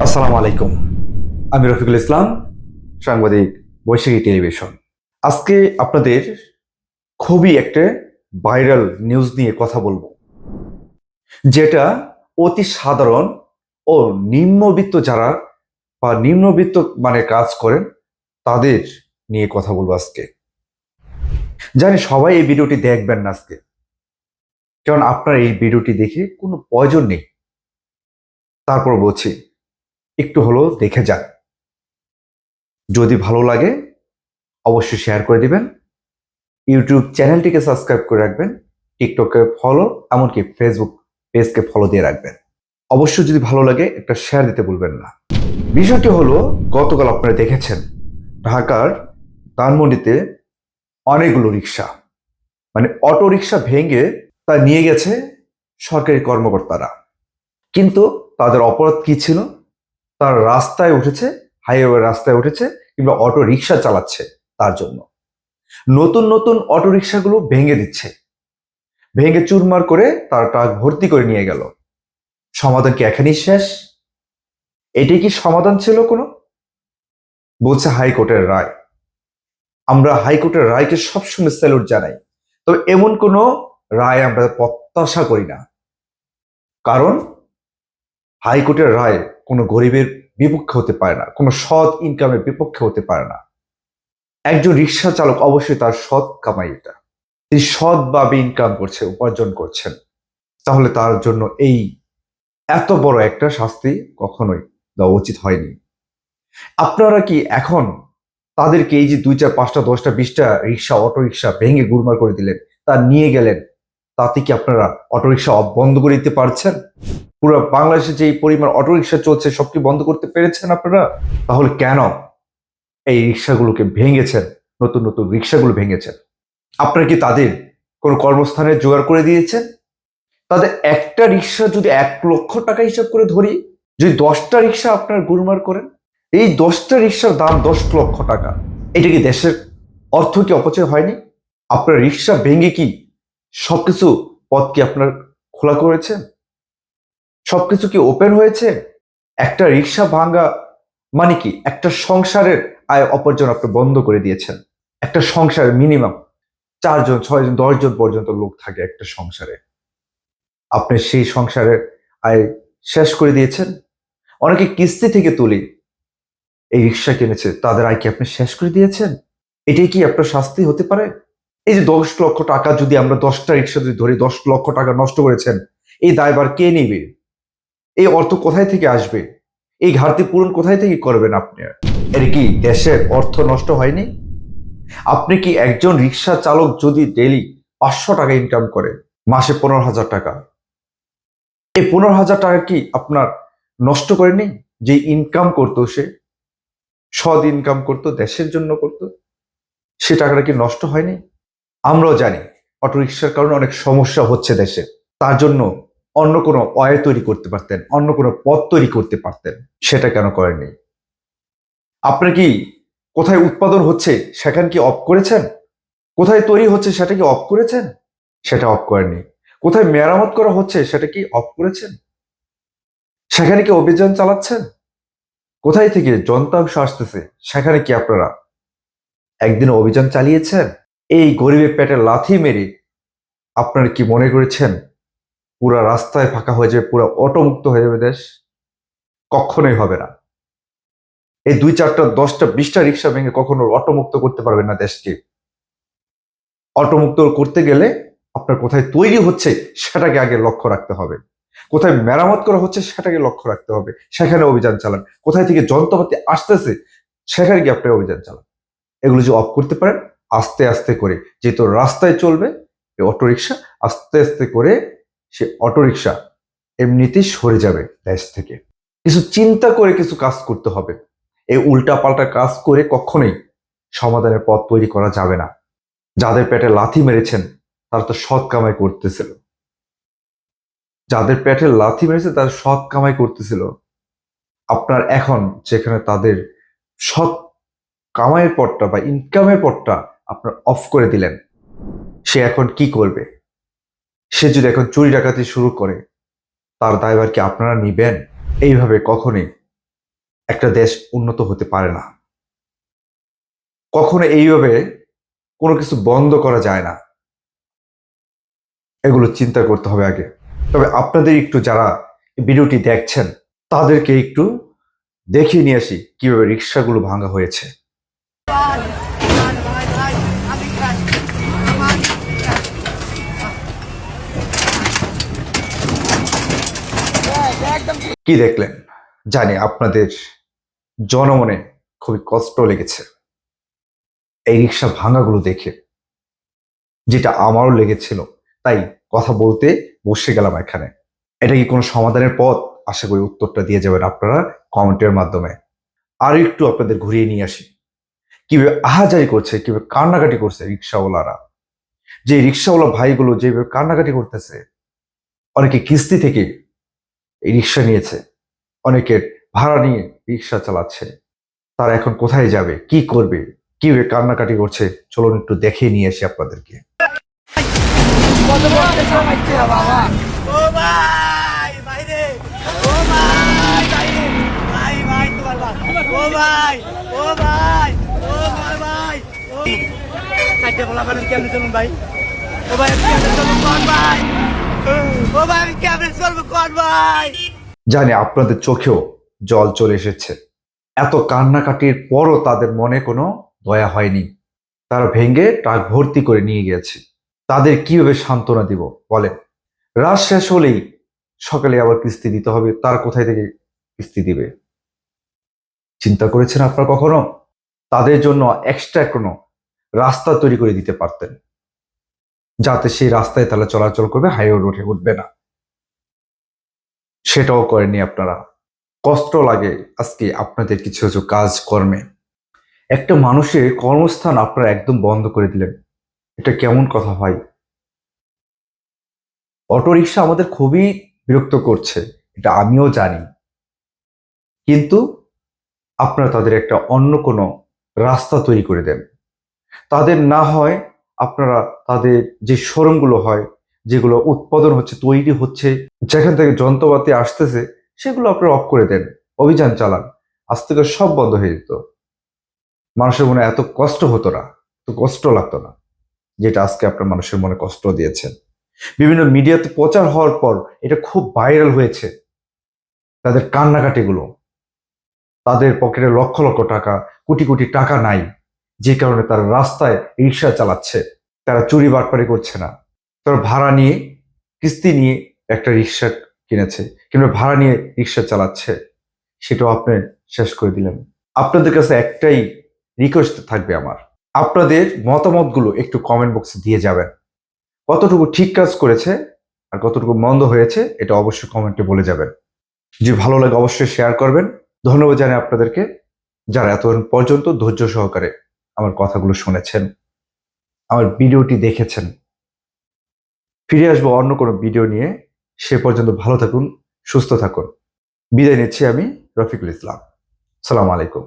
আসসালামু আলাইকুম। আমি রফিকুল ইসলাম, সাংবাদিক বৈশাখী টেলিভিশন। আজকে আপনাদের খুবই একটা ভাইরাল নিউজ নিয়ে কথা বলব। যেটা অতি সাধারণ ও নিম্নবিত্ত যারা বা নিম্নবিত্ত মানে কাজ করেন, তাদের নিয়ে কথা বলব আজকে। জানি সবাই এই ভিডিওটি দেখবেন না আজকে। কারণ আপনার এই ভিডিওটি দেখে কোনো প্রয়োজন নেই। তারপর বলছি, একটু হলেও দেখে যান। যদি ভালো লাগে, অবশ্যই শেয়ার করে দিবেন। ইউটিউব চ্যানেলটিকে সাবস্ক্রাইব করে রাখবেন। টিকটকে ফলো এমনকি ফেসবুক পেজকে ফলো দিয়ে রাখবেন। অবশ্যই যদি ভালো লাগে, একটা শেয়ার দিতে ভুলবেন না। বিষয়টি হলো, গতকাল আপনারা দেখেছেন, ঢাকার ধানমন্ডিতে অনেকগুলো রিক্সা মানে অটো রিক্সা ভেঙে তা নিয়ে গেছে সরকারি কর্মকর্তারা। কিন্তু তাদের অপরাধ কি ছিল? তার রাস্তায় উঠেছে, হাইওয়ে রাস্তায় উঠেছে কিংবা অটো রিক্সা চালাচ্ছে তার জন্য। নতুন নতুন অটো রিক্সাগুলো ভেঙে দিচ্ছে। ভেঙে চুরমার করে তার ট্রাক ভর্তি করে নিয়ে গেল। সমাধান কি এখানেই শেষ? এটাই কি সমাধান ছিল কোনো? বলছে হাইকোর্টের রায়। আমরা হাইকোর্টের রায়কে সবসময় স্যালুট জানাই। তবে এমন কোনো রায় আমরা প্রত্যাশা করি না। কারণ হাইকোর্টের রায় কোনো গরিবের বিপক্ষে হতে পারে না, কোনো সৎ ইনকামের বিপক্ষে হতে পারে না। একজন রিক্সা চালক অবশ্যই তার সৎ কামাই এটা। তিনি সৎভাবে ইনকাম করছে, উপার্জন করছেন, তাহলে তার জন্য এই এত বড় একটা শাস্তি কখনোই দেওয়া উচিত হয়নি। আপনারা কি এখন তাদেরকে এই যে দুই চার পাঁচটা, দশটা, বিশটা রিক্সা অটো রিক্সা ভেঙে গুরমার করে দিলেন, তা নিয়ে গেলেন তাতে কি আপনারা অটো রিক্সা বন্ধ করে দিতে পারছেন? পুরো বাংলাদেশে যে পরিমাণ অটো রিক্সা চলছে, সব কি বন্ধ করতে পেরেছেন আপনারা? তাহলে কেন এই রিক্সাগুলোকে ভেঙেছেন? নতুন নতুন রিক্সাগুলো ভেঙেছেন? আপনারা কি তাদের কোনো কর্মস্থানে জোগাড় করে দিয়েছেন? তাদের একটা রিক্সা যদি এক লক্ষ টাকা হিসাব করে ধরি, যদি দশটা রিক্সা আপনার গুরমার করেন, এই দশটা রিক্সার দাম দশ লক্ষ টাকা। এটা কি দেশের অর্থ কি অপচয় হয়নি? আপনার রিক্সা ভেঙে কি সবকিছু পথ কি আপনার খোলা করেছেন সবকিছু কি ওপেন হয়েছে? একটা রিক্সা ভাঙা মানে কি? একটা সংসারের আয় অপরজন আপনি বন্ধ করে দিয়েছেন। একটা সংসারে মিনিমাম চারজন, ছয়জন, দশজন পর্যন্ত লোক থাকে একটা সংসারে। আপনি সেই সংসারের আয় শেষ করে দিয়েছেন? অনেকে কিস্তি থেকে তুলি, এই রিক্সা কিনেছে, তাদের আয় কি আপনি শেষ করে দিয়েছেন? এটাই কি আপনার শাস্তি হতে পারে? এই যে দশ লক্ষ টাকা যদি আমরা দশটা রিক্সা যদি ধরি, দশ লক্ষ টাকা নষ্ট করেছেন, এই দায়বার কে নেবে? এই অর্থ কোথায় থেকে আসবে? এই ঘাটতি পূরণ কোথায় থেকে করবেন আপনি? এর কি দেশের অর্থ নষ্ট হয়নি? আপনি কি একজন রিক্সা চালক যদি ডেলি পাঁচশো টাকা ইনকাম করে, মাসে পনেরো হাজার টাকা? এই পনেরো হাজার টাকা কি আপনার নষ্ট করেনি? যে ইনকাম করতো সে, সদ ইনকাম করতো, দেশের জন্য করতো, সে টাকাটা কি নষ্ট হয়নি? আমরাও জানি অটোরিকশার কারণে অনেক সমস্যা হচ্ছে দেশে। তার জন্য অন্য কোনো অয় তৈরি করতে পারতেন, অন্য কোনো পথ তৈরি করতে পারতেন, সেটা কেন করেননি? আপনার কি কোথায় উৎপাদন হচ্ছে সেখানে কি অফ করেছেন? কোথায় তৈরি হচ্ছে সেটা কি অফ করেছেন? সেটা অফ করেননি। কোথায় মেরামত করা হচ্ছে সেটা কি অফ করেছেন? সেখানে কি অভিযান চালাচ্ছেন? কোথায় থেকে যন্ত্রাংশ আসতেছে সেখানে কি আপনারা একদিন অভিযান চালিয়েছেন? এই গরিবের পেটে লাথি মেরে আপনারা কি মনে করেছেন পুরা রাস্তায় ফাঁকা হয়ে যাবে, পুরো অটোমুক্ত হয়ে যাবে দেশ? কখনোই হবে না। এই দুই চারটা, দশটা, বিশটা রিক্সা ভেঙে কখনো অটোমুক্ত করতে পারবেন না দেশকে। অটোমুক্ত করতে গেলে আপনার কোথায় তৈরি হচ্ছে সেটাকে আগে লক্ষ্য রাখতে হবে। কোথায় মেরামত করা হচ্ছে সেটাকে লক্ষ্য রাখতে হবে। সেখানে অভিযান চালান। কোথায় থেকে যন্ত্রপাতি আসতেছে সেখানে গিয়ে আপনি অভিযান চালান। এগুলো যে অফ করতে পারেন আস্তে আস্তে করে যেহেতু রাস্তায় চলবে অটোরিকশা, আস্তে আস্তে করে সে অটোরিকশা এমনিতেই সরে যাবে দেশ থেকে। কিছু চিন্তা করে কিছু কাজ করতে হবে। এই উল্টা পাল্টা কাজ করে কখনোই সমাধানের পথ তৈরি করা যাবে না। যাদের পেটে লাথি মেরেছেন, তারা তো সৎ কামাই করতেছিল। যাদের পেটে লাথি মেরেছে, তারা সৎ কামাই করতেছিল। আপনার এখন যেখানে তাদের সৎ কামাইয়ের পথটা বা ইনকামের পথটা আপনার অফ করে দিলেন, সে এখন কি করবে? সে যদি এখন চুরি ডাকাতি শুরু করে, তার দায়ভার কি আপনারা নিবেন? এইভাবে কখনোই একটা দেশ উন্নত হতে পারে না। কখনো এইভাবে কোনো কিছু বন্ধ করা যায় না। এগুলো চিন্তা করতে হবে আগে। তবে আপনাদের একটু যারা ভিডিওটি দেখছেন, তাদেরকে একটু দেখিয়ে নিয়ে আসি কীভাবে রিক্সাগুলো ভাঙা হয়েছে। কি দেখলেন? জানি আপনাদের জনমনে খুবই কষ্ট লেগেছে। এই রিক্সা ভাঙাগুলো দেখে যেটা আমারও লেগেছিল, তাই কথা বলতে বসে গেলাম এখানে। এটা কি কোনো সমাধানের পথ? আশা করি উত্তরটা দিয়ে যাবেন আপনারা কমেন্টের মাধ্যমে। আর একটু আপনাদের ঘুরিয়ে নিয়ে আসি। কীভাবে আহাজারি করছে, কীভাবে কান্নাকাটি করছে রিক্সাওয়ালারা। যে রিক্সাওয়ালা ভাইগুলো যেভাবে কান্নাকাটি করতেছে, অনেকে কিস্তি থেকে এই রিক্সা নিয়েছে, অনেকের ভাড়া নিয়ে রিক্সা চালাচ্ছে। তারা এখন কোথায় যাবে, কি করবে, কীভাবে কান্নাকাটি করছে, চলুন একটু দেখে নিয়ে আসি আপনাদেরকে। ও ভাই ও ভাই। বলা জানি আপনাদের চোখেও জল চলে এসেছে। এত কান্নাকাটির পরও তাদের মনে কোনো দয়া হয়নি। তারা ভেঙে ট্রাক ভর্তি করে নিয়ে গিয়েছে। তাদের কীভাবে সান্ত্বনা দিব, বলেন। রাত শেষ হলেই সকালে আবার কিস্তি দিতে হবে, তার কোথায় থেকে কিস্তি দিবে? চিন্তা করেছেন আপনারা কখনো? তাদের জন্য এক্সট্রা কোনো রাস্তা তৈরি করে দিতে পারতেন। যাতে সেই রাস্তায় তারা চলাচল করবে হাইওয়ে রোডে উঠবে না। সেটাও করেননি আপনারা। কষ্ট লাগে আজকে আপনাদের কিছু কিছু কাজ কর্মে একটা মানুষের কর্মস্থান আপনারা একদম বন্ধ করে দিলেন। এটা কেমন কথা হয় অটোরিকশা আমাদের খুবই বিরক্ত করছে, এটা আমিও জানি। কিন্তু আপনারা তাদের একটা অন্য কোনো রাস্তা তৈরি করে দেন। তাদের না হয় আপনারা তাদের যে শোরুমগুলো হয়, যেগুলো উৎপাদন হচ্ছে, তৈরি হচ্ছে, যেখান থেকে যন্ত্রপাতি আসতেছে, সেগুলো আপনারা অফ করে দেন, অভিযান চালান, আজ থেকে সব বন্ধ হয়ে যেত। মানুষের মনে এত কষ্ট হতো না, এত কষ্ট লাগতো না, যেটা আজকে আপনার মানুষের মনে কষ্ট দিয়েছেন। বিভিন্ন মিডিয়াতে প্রচার হওয়ার পর এটা খুব ভাইরাল হয়েছে, তাদের কান্নাকাটিগুলো। তাদের পকেটে লক্ষ লক্ষ টাকা, কোটি কোটি টাকা নাই। যে কারণে তারা রাস্তায় রিক্সা চালাচ্ছে। তারা চুরি বাটপারি করছে না। তারা ভাড়া নিয়ে, কিস্তি নিয়ে একটা রিক্সা কিনেছে কিংবা ভাড়া নিয়ে রিক্সা চালাচ্ছে। সেটাও আপনি শেষ করে দিলেন। আপনাদের কাছে একটাই রিকোয়েস্ট থাকবে আমার। আপনাদের মতামতগুলো একটু কমেন্ট বক্সে দিয়ে যাবেন। কতটুকু ঠিক কাজ করেছে আর কতটুকু মন্দ হয়েছে, এটা অবশ্যই কমেন্টে বলে যাবেন। যদি ভালো লাগে অবশ্যই শেয়ার করবেন। ধন্যবাদ জানাই আপনাদেরকে যারা এতক্ষণ পর্যন্ত ধৈর্য সহকারে আমার কথাগুলো শুনেছেন, আমার ভিডিওটি দেখেছেন। ফিরে আসব অন্য কোনো ভিডিও নিয়ে। সে পর্যন্ত ভালো থাকুন, সুস্থ থাকুন। বিদায় নিচ্ছি আমি রফিকুল ইসলাম। সালাম আলাইকুম।